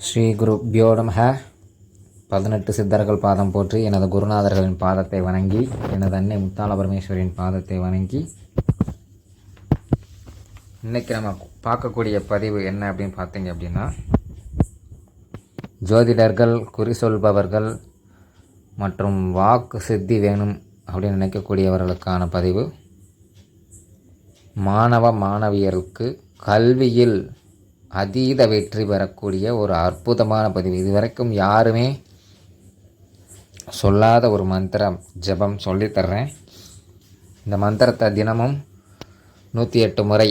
ஸ்ரீ குருப்யோ நமஹ பதினெட்டு சித்தர்கள் பாதம் போற்றி எனது குருநாதர்களின் பாதத்தை வணங்கி எனது அன்னை முத்தாள பரமேஸ்வரின் பாதத்தை வணங்கி இன்றைக்கி நம்ம பார்க்கக்கூடிய பதிவு என்ன அப்படின்னு பார்த்தீங்க அப்படின்னா ஜோதிடர்கள் குறி சொல்பவர்கள் மற்றும் வாக்கு சித்தி வேணும் அப்படின்னு நினைக்கக்கூடியவர்களுக்கான பதிவு. மாணவ மாணவியருக்கு கல்வியில் அதீத வெற்றி பெறக்கூடிய ஒரு அற்புதமான பதிவு. இதுவரைக்கும் யாருமே சொல்லாத ஒரு மந்திரம் ஜெபம் சொல்லித்தர்றேன் இந்த மந்திரத்தை தினமும் நூற்றி எட்டு முறை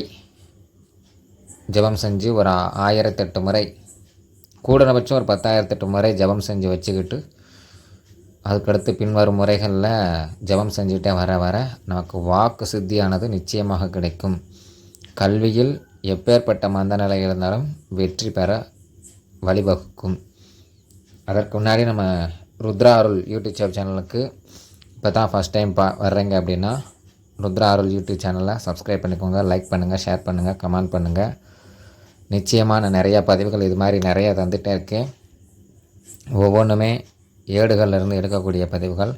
ஜெபம் செஞ்சு ஒரு ஆயிரத்தெட்டு முறை கூடனபட்சம் ஒரு பத்தாயிரத்தெட்டு முறை ஜெபம் செஞ்சு வச்சுக்கிட்டு அதுக்கடுத்து பின்வரும் முறைகளில் ஜெபம் செஞ்சுட்டே வர வர நமக்கு வாக்கு சித்தியானது நிச்சயமாக கிடைக்கும். கல்வியில் எப்பேற்பட்ட மந்த நிலை இருந்தாலும் வெற்றி பெற வழிவகுக்கும். அதற்கு முன்னாடி நம்ம ருத்ரா அருள் யூடியூப் சேனலுக்கு இப்போ தான் ஃபஸ்ட் டைம் பா வர்றீங்க அப்படின்னா ருத்ரா அருள் யூடியூப் சேனலை சப்ஸ்கிரைப் பண்ணிக்கோங்க லைக் பண்ணுங்கள் ஷேர் பண்ணுங்கள் கமெண்ட் பண்ணுங்கள் நிச்சயமாக நான் நிறையா பதிவுகள் இது மாதிரி நிறைய தந்துகிட்டே இருக்கேன். ஒவ்வொன்றுமே ஏடுகளிலிருந்து எடுக்கக்கூடிய பதிவுகள்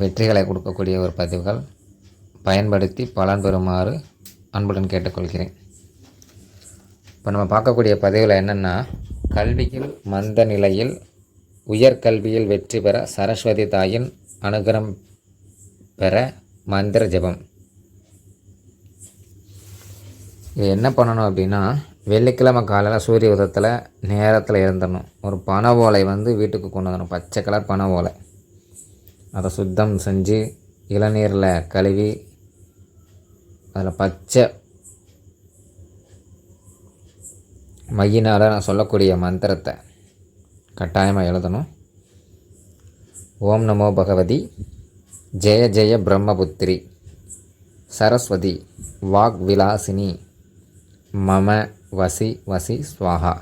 வெற்றிகளை கொடுக்கக்கூடிய ஒரு பதிவுகள். பயன்படுத்தி பலன் பெறுமாறு அன்புடன் கேட்டுக்கொள்கிறேன். இப்போ நம்ம பார்க்கக்கூடிய பதிவில் என்னென்னா கல்வியில் மந்த நிலையில் உயர்கல்வியில் வெற்றி பெற சரஸ்வதி தாயின் அனுகிரம் பெற மந்திர ஜெபம். இது என்ன பண்ணணும் அப்படின்னா வெள்ளிக்கிழமை காலையில் சூரிய உதயத்தில் நேரத்தில் இருந்துடணும் ஒரு பனை ஓலை வந்து வீட்டுக்கு கொண்டு வரணும் பச்சை கலர் பனை ஓலை. அதை சுத்தம் செஞ்சு இளநீரில் கழுவி அதில் பச்சை மையினால் நான் சொல்லக்கூடிய மந்திரத்தை கட்டாயமாக எழுதணும். ஓம் நமோ பகவதி ஜெய ஜெய பிரம்மபுத்திரி சரஸ்வதி வாக் விலாசினி மம வசி வசி ஸ்வாஹா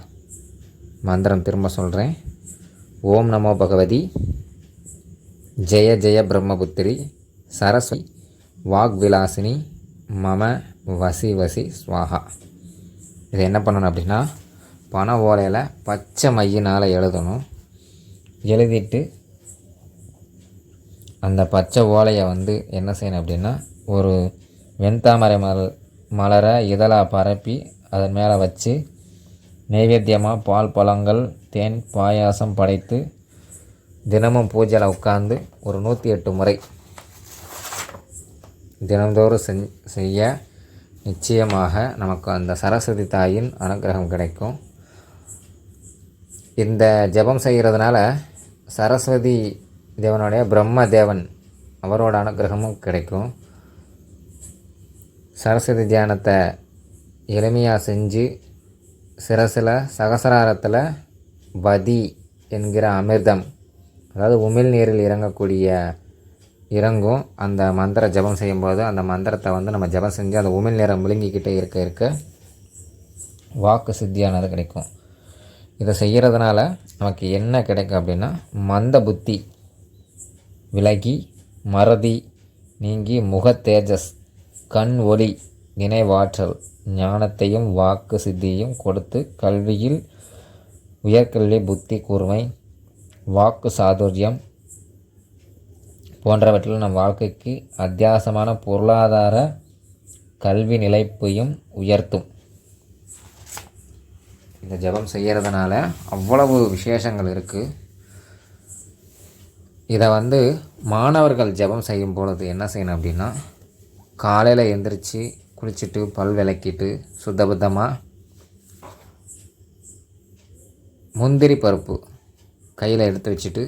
மந்திரம் திரும்ப சொல்கிறேன் ஓம் நமோ பகவதி ஜெய ஜெய பிரம்மபுத்திரி சரஸ்வதி வாக் விலாசினி மம வசி வசி ஸ்வாஹா இதை என்ன பண்ணணும் அப்படின்னா பனை ஓலையில் பச்சை மையினால் எழுதணும். எழுதிட்டு அந்த பச்சை ஓலையை வந்து என்ன செய்யணும் அப்படின்னா ஒரு வெண்தாமரை மலர் மலரை இதழாக பரப்பி அதன் மேலே வச்சு நைவேத்தியமாக பால் பழங்கள் தேன் பாயாசம் படைத்து தினமும் பூஜையில் உட்காந்து ஒரு நூற்றி எட்டு முறை தினந்தோறும் செஞ் செய்ய நிச்சயமாக நமக்கு அந்த சரஸ்வதி தாயின் அனுகிரகம் கிடைக்கும். இந்த ஜெபம் செய்கிறதுனால சரஸ்வதி தேவனுடைய பிரம்ம தேவன் அவரோட அனுகிரகமும் கிடைக்கும். சரஸ்வதி தியானத்தை எளிமையாக செஞ்சு சிரசில் சகசராரத்தில் வதி என்கிற அமிர்தம் அதாவது உமிழ்நீரில் இறங்கக்கூடிய இறங்கும். அந்த மந்திர ஜெபம் செய்யும்போது அந்த மந்திரத்தை வந்து நம்ம ஜெபம் செஞ்சு அந்த உமிழ் நேரம் விழுங்கிக்கிட்டே இருக்க இருக்க வாக்கு சித்தியானது கிடைக்கும். இதை செய்கிறதுனால நமக்கு என்ன கிடைக்கும் அப்படின்னா மந்த புத்தி விலகி மறதி நீங்கி முக தேஜஸ் கண் ஒளி நினைவாற்றல் ஞானத்தையும் வாக்கு சித்தியையும் கொடுத்து கல்வியில் உயர்கல்வி புத்தி கூர்மை வாக்கு சாதுரியம் போன்றவற்றில் நம் வாழ்க்கைக்கு அத்தியாசமான பொருளாதார கல்வி நிலைப்பையும் உயர்த்தும். இந்த ஜெபம் செய்கிறதுனால அவ்வளவு விசேஷங்கள் இருக்குது இதை வந்து மாணவர்கள் ஜெபம் செய்யும் பொழுது என்ன செய்யணும் அப்படின்னா காலையில் எந்திரிச்சு குளிச்சுட்டு பல் விளக்கிட்டு சுத்தபத்தமாக முந்திரி பருப்பு கையில் எடுத்து வச்சுட்டு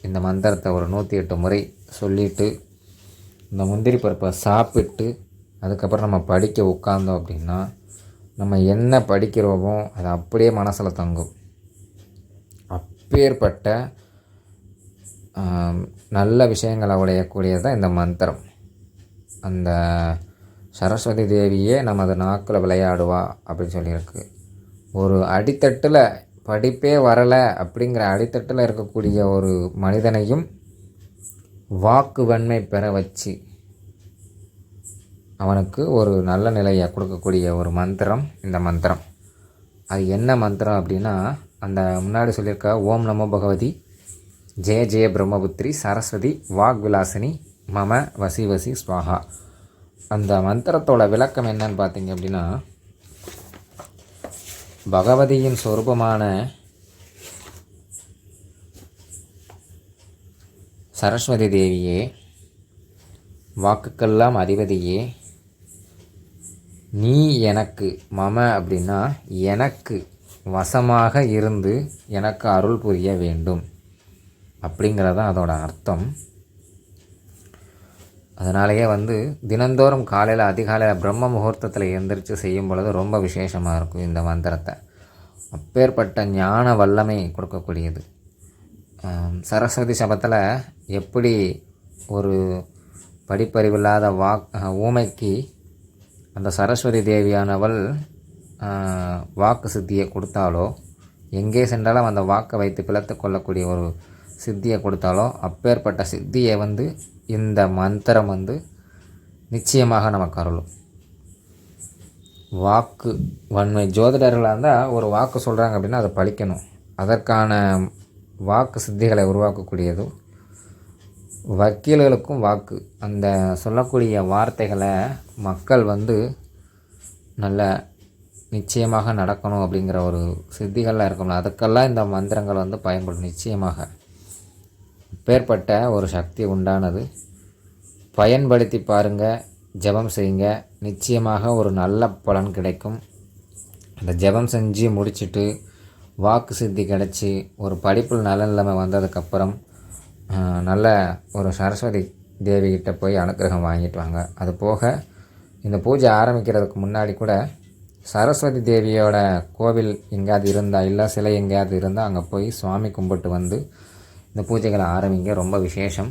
இந்த மந்திரத்தை ஒரு நூற்றி எட்டு முறை சொல்லிட்டு இந்த முந்திரி பருப்பை சாப்பிட்டு அதுக்கப்புறம் நம்ம படிக்க உட்காந்தோம் அப்படின்னா நம்ம என்ன படிக்கிறோமோ அது அப்படியே மனசில் தங்கும். அப்பேற்பட்ட நல்ல விஷயங்களை உடையக்கூடியது தான் இந்த மந்திரம். அந்த சரஸ்வதி தேவியே நமது நாக்கில் விளையாடுவா அப்படின்னு சொல்லியிருக்கு. ஒரு அடித்தட்டில் படிப்பே வரலை அப்படிங்கிற அடித்தட்டில் இருக்கக்கூடிய ஒரு மனிதனையும் வாக்கு வன்மை பெற வச்சு அவனுக்கு ஒரு நல்ல நிலையை கொடுக்கக்கூடிய ஒரு மந்திரம் இந்த மந்திரம். அது என்ன மந்திரம் அப்படின்னா அந்த முன்னாடி சொல்லியிருக்க ஓம் நமோ பகவதி ஜெய ஜெய பிரம்மபுத்திரி சரஸ்வதி வாக் விலாசினி மம வசி வசி ஸ்வாகா அந்த மந்திரத்தோட விளக்கம் என்னன்னு பார்த்தீங்க அப்படின்னா பகவதியின் சொரூபமான சரஸ்வதி தேவியே வாக்குக்கெல்லாம் அதிபதியே நீ எனக்கு மம அப்படின்னா எனக்கு வசமாக இருந்து எனக்கு அருள் புரிய வேண்டும். அப்படிங்கிறது தான் அதோட அர்த்தம். அதனாலேயே வந்து தினந்தோறும் காலையில் அதிகாலையில் பிரம்ம முகூர்த்தத்தில் எந்திரிச்சு செய்யும் பொழுது ரொம்ப விசேஷமாக இருக்கும் இந்த மந்திரத்தை. அப்பேற்பட்ட ஞான வல்லமை கொடுக்கக்கூடியது. சரஸ்வதி சபத்தில் எப்படி ஒரு படிப்பறிவில்லாத வா ஊமைக்கு அந்த சரஸ்வதி தேவியானவள் வாக்கு சித்தியை கொடுத்தாலோ எங்கே சென்றாலும் அந்த வாக்கை வைத்து பிளத்து கொள்ளக்கூடிய ஒரு சித்தியை கொடுத்தாலோ அப்பேற்பட்ட சித்தியை வந்து இந்த மந்திரம் வந்து நிச்சயமாக நமக்கு அருளும். வாக்கு வன்மை. ஜோதிடர்களாக இருந்தால் ஒரு வாக்கு சொல்கிறாங்க அப்படின்னா அதை பழிக்கணும். அதற்கான வாக்கு சித்திகளை உருவாக்கக்கூடியதும் வக்கீல்களுக்கும் வாக்கு. அந்த சொல்லக்கூடிய வார்த்தைகளை மக்கள் வந்து நல்ல நிச்சயமாக நடக்கணும் அப்படிங்கிற ஒரு சித்திகள்லாம் இருக்கணும் அதுக்கெல்லாம் இந்த மந்திரங்கள் வந்து பயன்படும். நிச்சயமாக பேர்பட்ட ஒரு சக்தி உண்டானது. பயன்படுத்தி பாருங்கள் ஜெபம் செய்யுங்க. நிச்சயமாக ஒரு நல்ல பலன் கிடைக்கும். அந்த ஜெபம் செஞ்சு முடிச்சிட்டு வாக்கு சித்தி கிடச்சி ஒரு படிப்பில் நல்ல நிலைமை வந்ததுக்கப்புறம் நல்ல ஒரு சரஸ்வதி தேவி கிட்ட போய் அனுக்கிரகம் வாங்கிட்டு வாங்க. அது போக இந்த பூஜை ஆரம்பிக்கிறதுக்கு முன்னாடி கூட சரஸ்வதி தேவியோட கோவில் எங்கேயாவது இருந்தால் இல்லை சிலை எங்கேயாவது இருந்தால் அங்கே போய் சுவாமி கும்பிட்டு வந்து இந்த பூஜைகளை ஆரம்பிங்க. ரொம்ப விசேஷம்.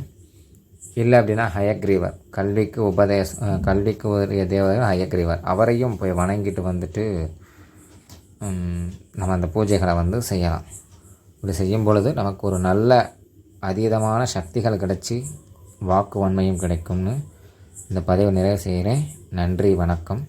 இல்லை அப்படின்னா ஹயக்ரீவர் கல்விக்கு உபதேச கல்விக்கு உரிய தேவதை ஹயக்ரீவர். அவரையும் போய் வணங்கிட்டு வந்துட்டு நம்ம அந்த பூஜைகளை வந்து செய்யலாம். இப்படி செய்யும் பொழுது நமக்கு ஒரு நல்ல அதீதமான சக்திகள் கிடச்சி வாக்கு வன்மையும் கிடைக்கும்னு இந்த பதிவை நிறைவு செய்கிறேன். நன்றி வணக்கம்.